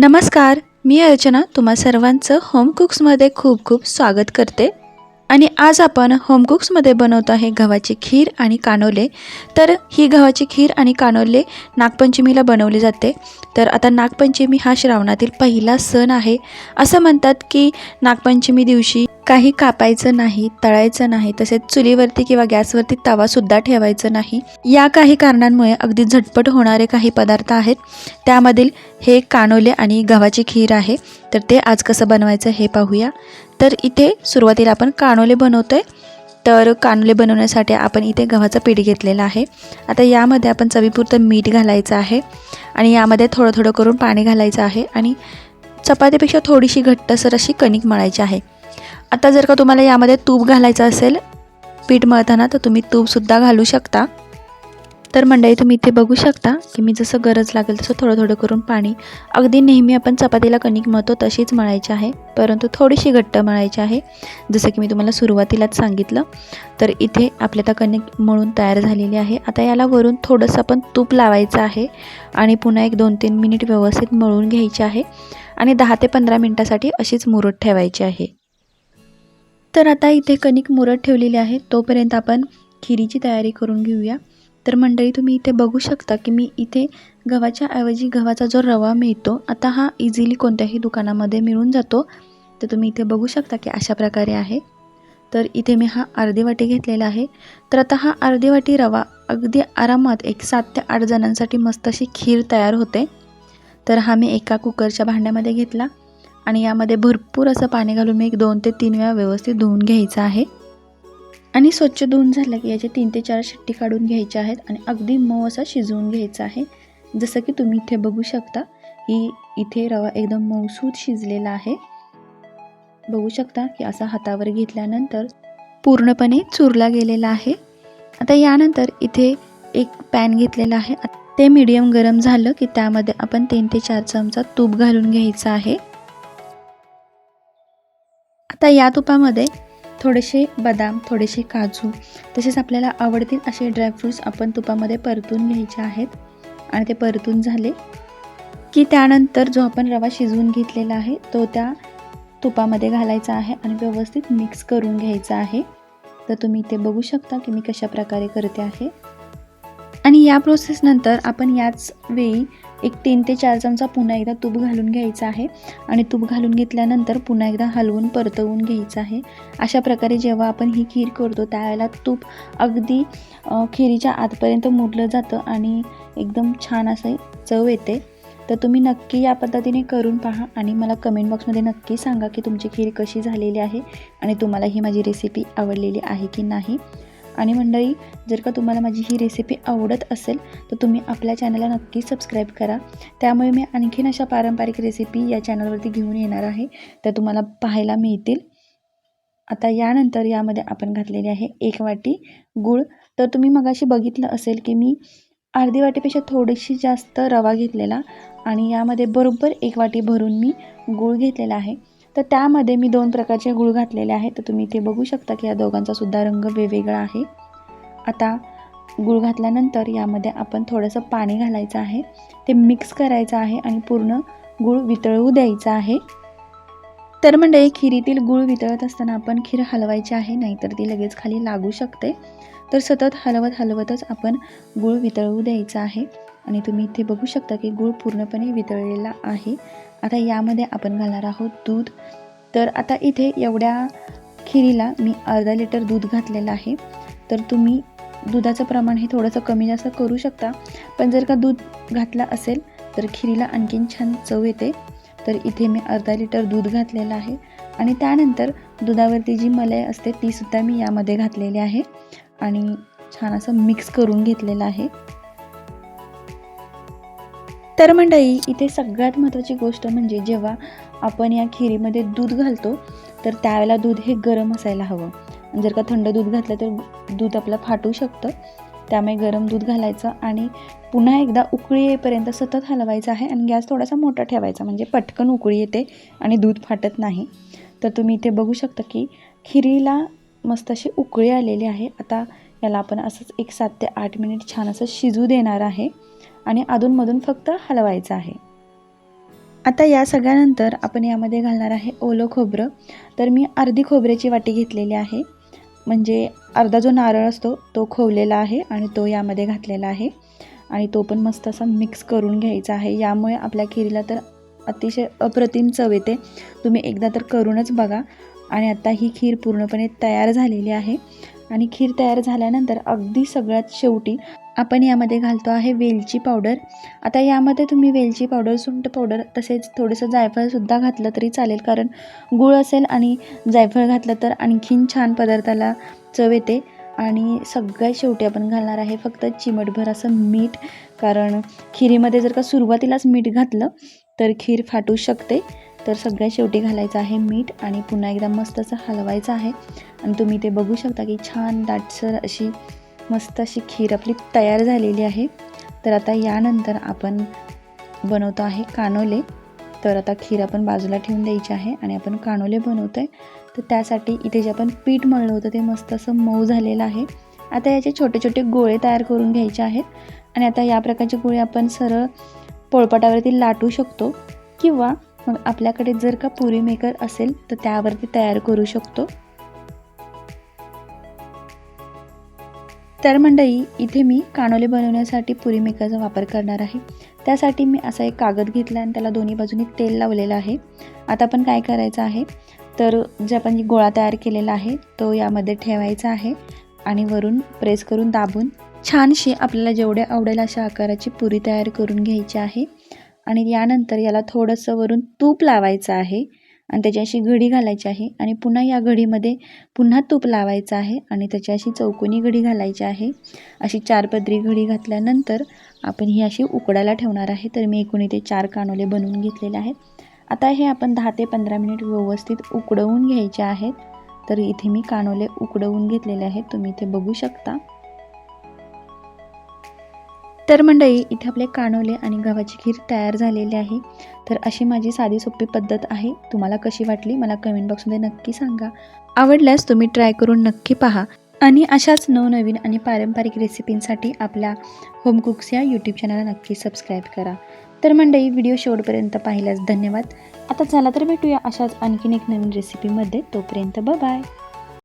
नमस्कार मी अर्चना. तुम्हा सर्वांचं होम कुक्समध्ये खूप खूप स्वागत करते. आणि आज आपण होम कुक्समध्ये बनवतो आहे गव्हाची खीर आणि कानोले. तर ही गव्हाची खीर आणि कानोले नागपंचमीला बनवली जाते. तर आता नागपंचमी हा श्रावणातील पहिला सण आहे. असं म्हणतात की नागपंचमी दिवशी काही कापायचं नाही तळायचं नाही तसेच चुलीवरती किंवा गॅसवरती तवासुद्धा ठेवायचं नाही. या काही कारणांमुळे अगदी झटपट होणारे काही पदार्थ आहेत. त्यामधील हे कानोले आणि गव्हाची खीर आहे. तर ते आज कसं बनवायचं हे पाहूया. तर इथे सुरुवातीला आपण कानोले बनवतो आहे तर कानोले बनवण्यासाठी आपण इथे गव्हाचं पीठ घेतलेलं आहे. आता यामध्ये आपण चवीपुरतं मीठ घालायचं आहे आणि यामध्ये थोडं थोडं करून पाणी घालायचं आहे आणि चपातीपेक्षा थोडीशी घट्टसर अशी कणिक मळायची आहे. आता जर का तुम्हाला यामध्ये तूप घालायचं असेल पीठ मळताना तर तुम्ही तूपसुद्धा घालू शकता. तर मंडळी तुम्ही इथे बघू शकता की मी जसं गरज लागेल तसं थोडं थोडं करून पाणी. अगदी नेहमी आपण चपातीला कणिक मळतो तशीच मळायची आहे. परंतु थोडीशी घट्ट मळायची आहे जसं की मी तुम्हाला सुरुवातीलाच सांगितलं. तर इथे आपल्या आता कणिक मळून तयार झालेली आहे. आता याला वरून थोडंसं आपण तूप लावायचं आहे आणि पुन्हा एक दोन तीन मिनिट व्यवस्थित मळून घ्यायचे आहे आणि दहा ते पंधरा मिनटासाठी अशीच मुरत ठेवायची आहे. तर आता इथे कणिक मुरत ठेवलेली आहे. तोपर्यंत आपण खिरीची तयारी करून घेऊया. तर मंडळी तुम्ही इथे बघू शकता की मी इथे गव्हाच्या ऐवजी गव्हाचा जो रवा मिळतो आता हा इझिली कोणत्याही दुकानामध्ये मिळून जातो. तर तुम्ही इथे बघू शकता की अशा प्रकारे आहे. तर इथे मी हा अर्धी वाटी घेतलेला आहे. तर आता हा अर्धी वाटी रवा अगदी आरामात एक सात ते आठ जणांसाठी मस्त अशी खीर तयार होते. तर हा मी एका कुकरच्या भांड्यामध्ये घेतला. आणि यामध्ये भरपूर असं पाणी घालून मी एक दोन ते तीन वेळा व्यवस्थित धुवून घ्यायचं आहे. आणि स्वच्छ धुवून झालं की याचे तीन ते चार शिट्टी काढून घ्यायच्या आहेत आणि अगदी मऊ असा शिजवून घ्यायचा आहे. जसं की तुम्ही इथे बघू शकता की इथे रवा एकदम मऊसूत शिजलेला आहे. बघू शकता की असा हातावर घेतल्यानंतर पूर्णपणे चुरला गेलेला आहे. आता यानंतर इथे एक पॅन घेतलेला आहे. ते मीडियम गरम झालं की त्यामध्ये आपण तीन ते चार चमचा तूप घालून घ्यायचं आहे. तर या तुपामध्ये थोडेसे बदाम थोडेसे काजू तसेच आपल्याला आवडतील असे ड्रायफ्रूट्स आपण तुपामध्ये परतून घ्यायचे आहेत. आणि ते परतून झाले की त्यानंतर जो आपण रवा शिजवून घेतलेला आहे तो त्या तुपामध्ये घालायचा आहे आणि व्यवस्थित मिक्स करून घ्यायचा आहे. तर तुम्ही ते बघू शकता की मी कशा प्रकारे करते आहे. आणि या प्रोसेसनंतर आपण याच वेळी एक तीन ते चार चमचा पुन्हा एकदा तूप घालून घ्यायचा आहे. आणि तूप घालून घेतल्यानंतर पुन्हा एकदा हलवून परतवून घ्यायचं आहे. अशा प्रकारे जेव्हा आपण ही खीर करतो त्यावेळेला तूप अगदी खिरीच्या आतपर्यंत मुरलं जातं आणि एकदम छान असं चव येते. तर तुम्ही नक्की या पद्धतीने करून पहा आणि मला कमेंट बॉक्समध्ये नक्की सांगा की तुमची खीर कशी झालेली आहे आणि तुम्हाला ही माझी रेसिपी आवडलेली आहे की नाही. आणि मंडळी जर का तुम्हाला माझी ही रेसिपी आवडत असेल तर तुम्ही आपल्या चॅनलला नक्की सबस्क्राईब करा. त्यामुळे मी आणखीन अशा पारंपरिक रेसिपी या चॅनलवरती घेऊन येणार आहे. तर तुम्हाला पाहायला मिळतील. आता यानंतर यामध्ये आपण घातलेली आहे एक वाटी गूळ. तर तुम्ही मगाशी बघितलं असेल की मी अर्धी वाटीपेक्षा थोडीशी जास्त रवा घेतलेला आणि यामध्ये बरोबर एक वाटी भरून मी गूळ घेतलेला आहे. तर त्यामध्ये मी दोन प्रकारचे गूळ घातलेले आहेत. तर तुम्ही इथे बघू शकता की या दोघांचा सुद्धा रंग वेगवेगळा आहे. आता गूळ घातल्यानंतर यामध्ये आपण थोडंसं पाणी घालायचं आहे. ते मिक्स करायचं आहे आणि पूर्ण गूळ वितळवू द्यायचा आहे. तर म्हणजे खिरीतील गूळ वितळत असताना आपण खीर हलवायची आहे नाहीतर ती लगेच खाली लागू शकते. तर सतत हलवत हलवतच आपण गूळ वितळवू द्यायचा आहे. आणि तुम्ही इथे बघू शकता की गूळ पूर्णपणे वितळलेला आहे. आता यामध्ये आपण घालणार आहोत दूध. तर आता इथे एवढ्या खिरीला मी अर्धा लिटर दूध घातलेलं आहे. तर तुम्ही दुधाचं प्रमाण हे थोडंसं कमी जास्त करू शकता. पण जर का दूध घातला असेल तर खिरीला आणखीन छान चव येते. तर इथे मी अर्धा लिटर दूध घातलेलं आहे. आणि त्यानंतर दुधावरती जी मलाई असते तीसुद्धा मी यामध्ये घातलेली आहे. आणि छान असं मिक्स करून घेतलेलं आहे. तर मंडळी इथे सगळ्यात महत्त्वाची गोष्ट म्हणजे जेव्हा आपण या खिरीमध्ये दूध घालतो तर त्यावेळेला दूध हे गरम असायला हवं. जर का थंड दूध घातलं तर दूध आपलं फाटू शकतं. त्यामुळे गरम दूध घालायचं आणि पुन्हा एकदा उकळी येईपर्यंत सतत हलवायचं आहे आणि गॅस थोडासा मोठा ठेवायचा म्हणजे पटकन उकळी येते आणि दूध फाटत नाही. तर तुम्ही इथे बघू शकता की खिरीला मस्त अशी उकळी आलेली आहे. आता याला आपण असंच एक सात ते आठ मिनिट छान असं शिजू देणार आहे आणि अधूनमधून फक्त हलवायचं आहे. आता या सगळ्यानंतर आपण यामध्ये घालणार आहे ओलं खोबरं. तर मी अर्धी खोबऱ्याची वाटी घेतलेली आहे. म्हणजे अर्धा जो नारळ असतो तो खोवलेला आहे आणि तो यामध्ये घातलेला आहे. आणि तो पण मस्त असा मिक्स करून घ्यायचा आहे. यामुळे आपल्या खिरीला तर अतिशय अप्रतिम चव येते. तुम्ही एकदा तर करूनच बघा. आणि आता ही खीर पूर्णपणे तयार झालेली आहे. आणि खीर तयार झाल्यानंतर अगदी सगळ्यात शेवटी आपण यामध्ये घालतो आहे वेलची पावडर. आता यामध्ये तुम्ही वेलची पावडर सुंट पावडर तसेच थोडंसं जायफळसुद्धा घातलं तरी चालेल. कारण गूळ असेल आणि जायफळ घातलं तर आणखीन छान पदार्थाला चव येते. आणि सगळ्यात शेवटी आपण घालणार आहे फक्त चिमटभर असं मीठ. कारण खिरीमध्ये जर का सुरुवातीलाच मीठ घातलं तर खीर फाटू शकते. तर सगळ्यात शेवटी घालायचं आहे मीठ आणि पुन्हा एकदा मस्त असं हलवायचं आहे. आणि तुम्ही ते बघू शकता की छान दाटसर अशी मस्त अशी खीर आपली तयार झालेली आहे. तर आता यानंतर आपण बनवतो आहे कानोले. तर आता खीर आपण बाजूला ठेवून द्यायची आहे आणि आपण कानोले बनवतो आहे तर त्यासाठी इथे जे आपण पीठ मळलं होतं ते मस्त असं मऊ झालेलं आहे. आता याचे छोटे छोटे गोळे तयार करून घ्यायचे आहेत. आणि आता या प्रकारचे गोळे आपण सरळ पोळपाटावरती लाटू शकतो किंवा मग आपल्याकडे जर का पुरी मेकर असेल तर त्यावरती तयार करू शकतो. तर मंडळी इथे मी कानोले बनवण्यासाठी पुरी मेकरचा वापर करणार आहे. त्यासाठी मी असा एक कागद घेतला आणि त्याला दोन्ही बाजूनी तेल लावलेलं आहे. आता आपण काय करायचं आहे? तर जे आपण गोळा तयार केलेला आहे तो यामध्ये ठेवायचा आहे आणि वरून प्रेस करून दाबून छानशी आपल्याला जेवढे आवडेल अशा आकाराची पुरी तयार करून घ्यायची आहे. आणि यानंतर याला थोडंसं वरून तूप लावायचं आहे. आणि त्याची अशी घडी घालायची आहे. आणि पुन्हा या घडीमध्ये पुन्हा तूप लावायचं आहे. आणि त्याची अशी चौकोनी घडी घालायची आहे. अशी चार पदरी घडी घातल्यानंतर आपण ही अशी उकडायला ठेवणार आहे. तर मी एकूण इथे चार कानोले बनवून घेतलेले आहेत. आता हे आपण दहा ते पंधरा मिनिट व्यवस्थित उकडवून घ्यायचे आहेत. तर इथे मी कानोले उकडवून घेतलेले आहेत. तुम्ही इथे बघू शकता. तर मंडळी इथे आपले कानोले आणि गव्हाची खीर तयार झालेली आहे. तर अशी माझी साधी सोपी पद्धत आहे. तुम्हाला कशी वाटली मला कमेंट बॉक्समध्ये नक्की सांगा. आवडल्यास तुम्ही ट्राय करून नक्की पहा. आणि अशाच नवनवीन आणि पारंपरिक रेसिपींसाठी आपल्या होम कुक्स या यूट्यूब चॅनलला नक्की सबस्क्राईब करा. तर मंडळी व्हिडिओ शेवटपर्यंत पाहिल्यास धन्यवाद. आता चला तर भेटूया अशाच आणखीन एक नवीन रेसिपीमध्ये तोपर्यंत बाय